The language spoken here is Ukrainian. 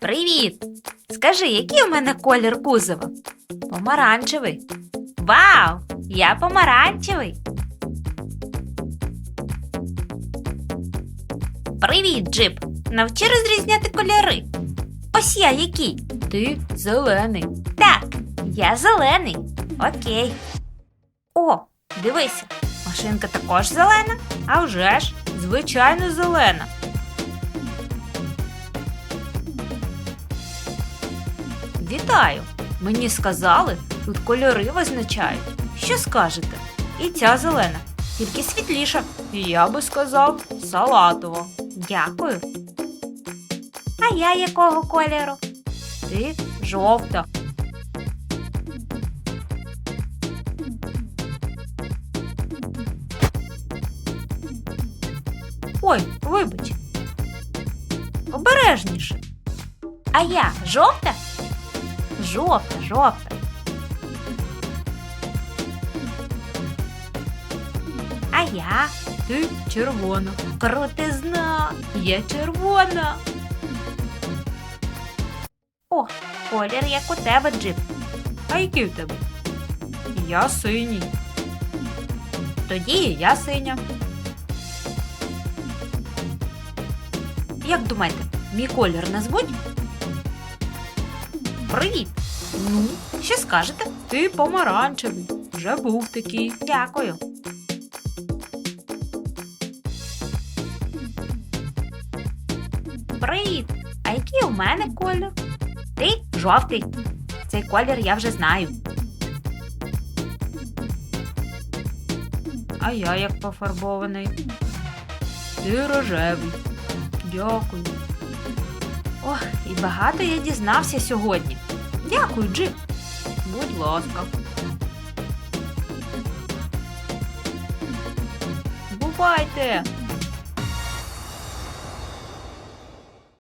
Привіт! Скажи, який у мене колір кузова? Помаранчевий. Вау! Я помаранчевий. Привіт, Джип! Навчи розрізняти кольори. Ось я який. Ти зелений. Так, я зелений. Окей. О, дивися, машинка також зелена, а вже ж, звичайно, зелена. Вітаю! Мені сказали, тут кольори визначають. Що скажете? І ця зелена, тільки світліша. І я би сказав салатова. Дякую. А я якого кольору? Ти жовта. Ой, вибач. Обережніше. А я жовта? Жовта, жовта. А я? Ти червона. Крутизна. Я червона. О, колір як у тебе, Джип. А який у тебе? Я синій. Тоді і я синя. Як думаєте, мій колір назвуть? Привіт! Ну, що скажете? Ти помаранчевий. Вже був такий. Дякую. Привіт! А який у мене колір? Ти жовтий. Цей колір я вже знаю. А я як пофарбований. Ти рожевий. Дякую. Ох, і багато я дізнався сьогодні. Дякую, Джим. Будь ласка. Бувайте!